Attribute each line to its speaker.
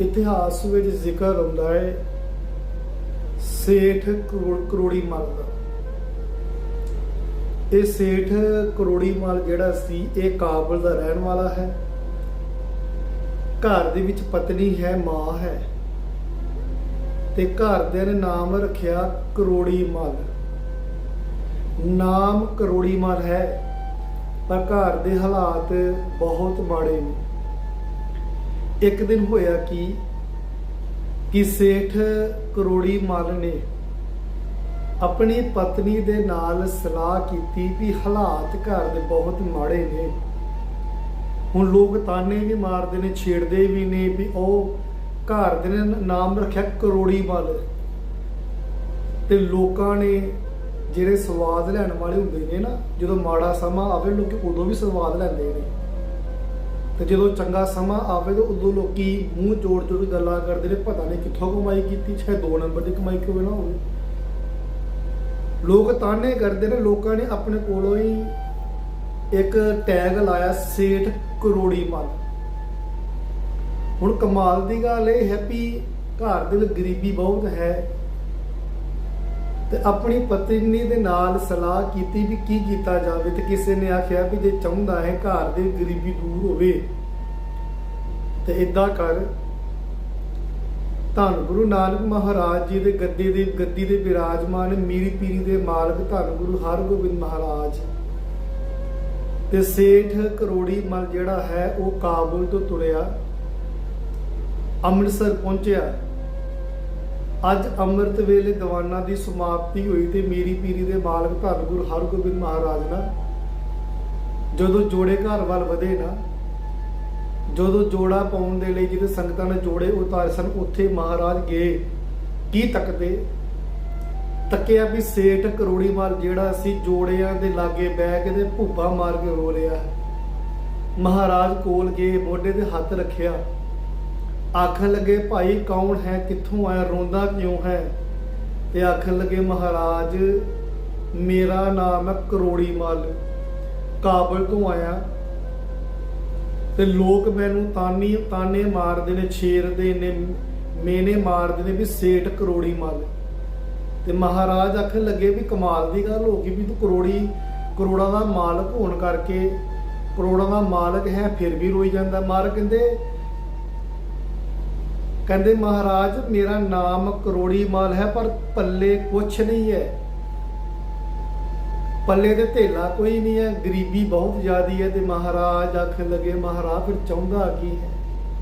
Speaker 1: ਇਤਿਹਾਸ ਵਿੱਚ ਜ਼ਿਕਰ ਹੁੰਦਾ ਹੈ, ਸੇਠ ਕਰੋ- ਕਰੋੜੀ ਮਲ ਦਾ। ਇਹ ਸੇਠ ਕਰੋੜੀ ਮਲ ਜਿਹੜਾ ਸੀ, ਇਹ ਕਾਬਲ ਦਾ ਰਹਿਣ ਵਾਲਾ ਹੈ। ਘਰ ਦੇ ਵਿੱਚ ਪਤਨੀ ਹੈ, ਮਾਂ ਹੈ। ਤੇ ਘਰਦਿਆਂ ਨੇ ਨਾਮ ਰੱਖਿਆ ਕਰੋੜੀ ਮਲ। ਨਾਮ ਕਰੋੜੀ ਮਲ ਹੈ, ਪਰ ਘਰ ਦੇ ਹਾਲਾਤ ਬਹੁਤ ਮਾੜੇ ਨੇ। ਇੱਕ ਦਿਨ ਹੋਇਆ ਕਿ ਕਿ ਸੇਠ ਕਰੋੜੀ ਮਲ ਨੇ ਆਪਣੀ ਪਤਨੀ ਦੇ ਨਾਲ ਸਲਾਹ ਕੀਤੀ ਵੀ ਹਾਲਾਤ ਘਰ ਦੇ ਬਹੁਤ ਮਾੜੇ ਨੇ। ਹੁਣ ਲੋਕ ਤਾਨੇ ਵੀ ਮਾਰਦੇ ਨੇ, ਛੇੜਦੇ ਵੀ ਨੇ ਵੀ ਉਹ ਘਰ ਦੇ ਨੇ ਨਾਮ ਰੱਖਿਆ ਕਰੋੜੀ ਮਲ। ਤੇ ਲੋਕਾਂ ਨੇ ਜਿਹੜੇ ਸਵਾਦ ਲੈਣ ਵਾਲੇ ਹੁੰਦੇ ਨੇ ਨਾ, ਜਦੋਂ ਮਾੜਾ ਸਮਾਂ ਆਵੇ, ਲੋਕੀ ਉਦੋਂ ਵੀ ਸਵਾਦ ਲੈਂਦੇ ਨੇ। ਤੇ ਜਦੋਂ ਚੰਗਾ ਸਮਾਂ ਆਵੇ ਤਾਂ ਉਦੋਂ ਲੋਕੀ ਮੂੰਹ ਜੋੜ ਜੋੜ ਕੇ ਗੱਲਾਂ ਕਰਦੇ ਨੇ, ਪਤਾ ਨਹੀਂ ਕਿੱਥੋਂ ਕਮਾਈ ਕੀਤੀ, ਚਾਹੇ ਦੋ ਨੰਬਰ ਦੀ ਕਮਾਈ ਕਿਉਂ ਨਾ ਹੋਵੇ। ਲੋਕ ਤਾਨੇ ਕਰਦੇ ਨੇ, ਲੋਕਾਂ ਨੇ ਆਪਣੇ ਕੋਲੋਂ ਹੀ ਇੱਕ ਟੈਗ ਲਾਇਆ, ਸੇਠ ਕਰੋੜੀ ਮਲ ਹੁਣ ਕਮਾਲ ਦੀ ਗੱਲ ਇਹ ਹੈ ਵੀ ਘਰ ਦੇ ਵਿੱਚ ਗਰੀਬੀ ਬਹੁਤ ਹੈ ਤੇ ਆਪਣੀ ਪਤਨੀ ਦੇ ਨਾਲ ਸਲਾਹ ਕੀਤੀ ਵੀ ਕੀ ਕੀਤਾ ਜਾਵੇ ਤੇ ਕਿਸੇ ਨੇ ਆਖਿਆ ਵੀ ਜੇ ਚਾਹੁੰਦਾ ਹੈ ਘਰ ਦੇ ਗਰੀਬੀ ਦੂਰ ਹੋਵੇ, ਤੇ ਇਦਾਂ ਕਰ। ਧੰਨ ਗੁਰੂ ਨਾਨਕ ਮਹਾਰਾਜ ਜੀ ਦੇ ਗੱਦੀ ਦੇ ਗੱਦੀ ਦੇ ਵਿਰਾਜਮਾਨ ਮੀਰੀ ਪੀਰੀ ਦੇ ਮਾਲਕ ਧੰਨ ਗੁਰੂ ਹਰਗੋਬਿੰਦ ਮਹਾਰਾਜ। ਤੇ ਸੇਠ ਕਰੋੜੀ ਮਲ ਜਿਹੜਾ ਹੈ, ਉਹ ਕਾਬੁਲ ਤੋਂ ਤੁਰਿਆ, ਅੰਮ੍ਰਿਤਸਰ ਪਹੁੰਚਿਆ। ਅੱਜ ਅੰਮ੍ਰਿਤ ਵੇਲੇ ਦੀਵਾਨਾਂ ਦੀ ਸਮਾਪਤੀ ਹੋਈ ਤੇ ਮੀਰੀ ਪੀਰੀ ਦੇ ਮਾਲਕ ਧੰਨ ਗੁਰੂ ਹਰਗੋਬਿੰਦ ਮਹਾਰਾਜ ਨਾ, ਜਦੋਂ ਜੋੜੇ ਘਰ ਵੱਲ ਵਧੇ ਨਾ, ਜਦੋਂ ਜੋੜਾ ਪਾਉਣ ਦੇ ਲਈ ਜਿਹੜੇ ਸੰਗਤਾਂ ਨੇ ਜੋੜੇ ਉਤਾਰੇ ਸਨ, ਉੱਥੇ ਮਹਾਰਾਜ ਗਏ। ਕੀ ਤੱਕਦੇ? ਤੱਕਿਆ ਵੀ ਸੇਠ ਕਰੋੜੀ ਮਾਲ ਜਿਹੜਾ ਸੀ ਜੋੜਿਆਂ ਦੇ ਲਾਗੇ ਬਹਿ ਕੇ ਤੇ ਭੁੱਬਾ ਮਾਰ ਕੇ ਰੋ ਰਿਹਾ। ਮਹਾਰਾਜ ਕੋਲ ਗਏ, ਮੋਢੇ ਤੇ ਹੱਥ ਰੱਖਿਆ। ਆਖਣ ਲੱਗੇ, ਭਾਈ, ਕੌਣ ਹੈ? ਕਿੱਥੋਂ ਆਇਆ? ਰੋਂਦਾ ਕਿਉਂ ਹੈ? ਤੇ ਆਖਣ ਲੱਗੇ, ਮਹਾਰਾਜ, ਮੇਰਾ ਨਾਮ ਹੈ ਕਰੋੜੀ ਮਲ। ਕਾਬਲ ਤੋਂ ਆਇਆ। ਤੇ ਲੋਕ ਮੈਨੂੰ ਤਾਨੀ, ਤਾਨੇ ਮਾਰਦੇ ਨੇ, ਛੇਰਦੇ ਨੇ, ਮੇਨੇ ਮਾਰਦੇ ਨੇ ਵੀ ਸੇਠ ਕਰੋੜੀ ਮਲ। ਤੇ ਮਹਾਰਾਜ ਆਖਣ ਲੱਗੇ ਵੀ, ਕਮਾਲ ਦੀ ਗੱਲ ਹੋ ਗਈ ਵੀ ਤੂੰ ਕਰੋੜੀ, ਕਰੋੜਾਂ ਦਾ ਮਾਲਕ ਹੋਣ ਕਰਕੇ, ਕਰੋੜਾਂ ਦਾ ਮਾਲਕ ਹੈ, ਫਿਰ ਵੀ ਰੋਈ ਜਾਂਦਾ। ਮਾਰ ਕਹਿੰਦੇ ਕਹਿੰਦੇ, ਮਹਾਰਾਜ, ਮੇਰਾ ਨਾਮ ਕਰੋੜੀ ਮਾਲ ਹੈ, ਪਰ ਪੱਲੇ ਕੁਛ ਨਹੀਂ ਹੈ। ਪੱਲੇ ਤੇ ਧੇਲਾ ਕੋਈ ਨਹੀਂ ਹੈ। ਗਰੀਬੀ ਬਹੁਤ ਜ਼ਿਆਦੀ ਹੈ ਤੇ ਮਹਾਰਾਜ ਆਖਣ ਲੱਗੇ, ਮਹਾਰਾਜ, ਫਿਰ ਚਾਹੁੰਦਾ ਕੀ ਹੈ?